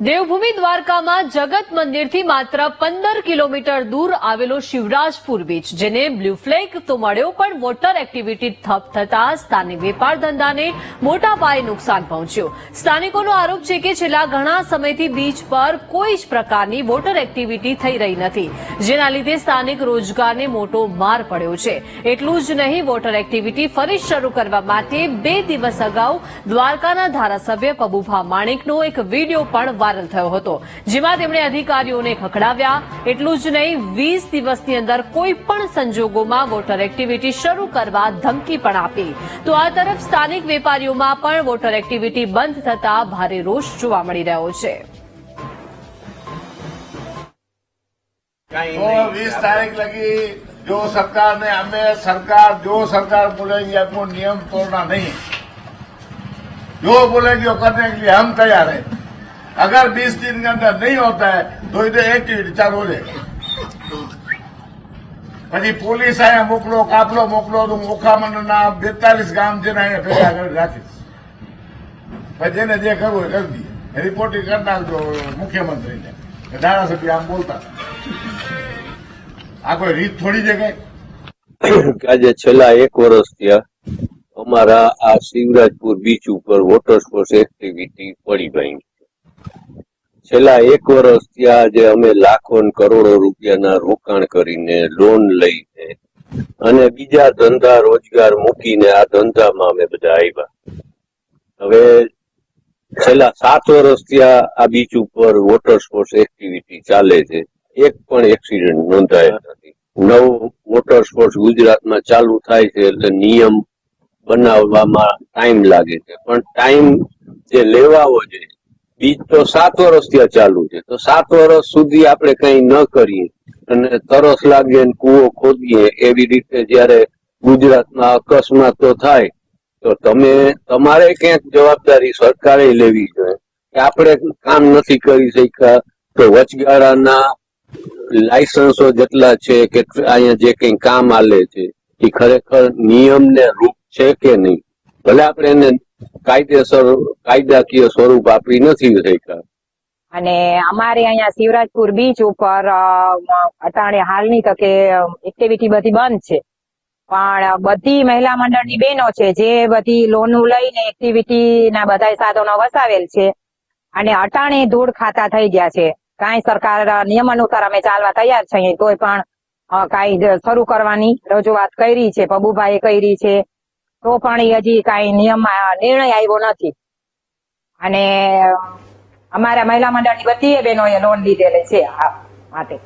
દેવભૂમિ દ્વારકામાં જગત મંદિરથી માત્ર પંદર કિલોમીટર દૂર આવેલો શિવરાજપુર બીચ જેને બ્લુ ફ્લેગ તો મળ્યો, પણ વોટર એક્ટિવિટી ઠપ થતા સ્થાનિક વેપાર ધંધાને મોટા પાયે નુકસાન પહોંચ્યું. સ્થાનિકોનો આરોપ છે કે છેલ્લા ઘણા સમયથી બીચ પર કોઈ જ પ્રકારની વોટર એક્ટિવિટી થઈ રહી નથી, જેના લીધે સ્થાનિક રોજગારને મોટો માર પડ્યો છે. એટલું જ નહીં વોટર એક્ટિવિટી ફરી શરૂ કરવા માટે બે દિવસ અગાઉ દ્વારકાના ધારાસભ્ય પબુભા માણેકનો એક વીડિયો પણ વાયરલ થયો હતો જેમાં તેમણે અધિકારીઓને ખખડાવ્યા એટલું જ નહીં વીસ દિવસની અંદર કોઈ પણ સંજોગોમાં વોટર એક્ટિવિટી શરૂ કરવા ધમકી પણ આપી તો આ તરફ સ્થાનિક વેપારીઓમાં પણ વોટર એક્ટિવિટી બંધ થતા ભારે રોષ જોવા મળી રહ્યો છે कहीं तो नहीं बीस तारीख लगी जो सरकार ने हमें सरकार जो सरकार बोलेगी हमको नियम तोड़ना नहीं जो बोलेगी वो करने के लिए हम तैयार हैं अगर बीस दिन के अंदर नहीं होता है तो इधर एक्टिविटी चालू हो जाएगी પછી પોલીસ અહીંયા મોકલો કાફલો મોકલો તો ઓખા મંડળના બેતાલીસ ગામ છે ને અહીંયા ભેગા કરી રાખીશ પછી જેને જે કરવું એ કરી દઈએ રિપોર્ટિંગ કરી નાખજો મુખ્યમંત્રીને કે ધારાસભ્ય આમ બોલતા હતા. આ કોઈ રીત થોડી છે કઈ કે આજે છેલ્લા એક વર્ષથી આ અમારા આ શિવરાજપુર બીચ ઉપર વોટર સ્પોર્ટ્સ એક્ટિવિટી પડી ગઈ છેલ્લા એક વર્ષથી આજે અમે લાખો કરોડો રૂપિયાના રોકાણ કરીને લોન લઈને અને બીજા ધંધા રોજગાર મૂકીને આ ધંધામાં અમે બધા આવ્યા. હવે છેલ્લા સાત વર્ષથી આ બીચ ઉપર વોટર સ્પોર્ટ્સ એક્ટિવિટી ચાલે છે. એક પણ એક્સિડન્ટ નોંધાયેલ નથી. નવ વોટર સ્પોર્ટ્સ ગુજરાતમાં ચાલુ થાય છે એટલે નિયમ બનાવવામાં ટાઈમ લાગે છે. પણ ટાઈમ જે લેવાવો છે બીજ તો સાત વર્ષ ત્યાં ચાલુ છે. તો સાત વર્ષ સુધી આપણે કઈ ન કરીએ. અને તરસ લાગે ને કૂવો ખોદીએ એવી રીતે જયારે ગુજરાતમાં અકસ્માતો થાય, તો તમે, તમારે ક્યાંક જવાબદારી સરકારે લેવી જોઈએ. કે આપણે કામ નથી કરી શક્યા તો વચગાળાના લાયસન્સો જેટલા છે કે અહીંયા જે કઈ કામ આલે છે, એ ખરેખર નિયમને રૂપ છે કે નહીં? ભલે આપણે એને કાયદેસર, કાયદાકીય સ્વરૂપ આપી નથી શક્યા. અને અમારે અહીંયા શિવરાજપુર બીચ ઉપર અટાણે હાલની તકે એક્ટિવિટી બધી બંધ છે. પણ બધી મહિલા મંડળની બહેનો છે, જે બધી લોનો લઈને એક્ટિવિટી ના બધા સાધનો વસાવેલ છે. અને અટાણે ધૂળ ખાતા થઈ ગયા છે. કાંઈ સરકાર નિયમ અનુસાર અમે ચાલવા તૈયાર છીએ, તોય પણ કાંઈ શરૂ કરવાની રજૂઆત કરી છે. પબુભાઈએ કરી છે. તો પણ હજી કાંઈ નિયમ નિર્ણય આવ્યો નથી. અને અમારા મહિલા મંડળની બધી બહેનોએ લોન લીધેલી છે આ માટે.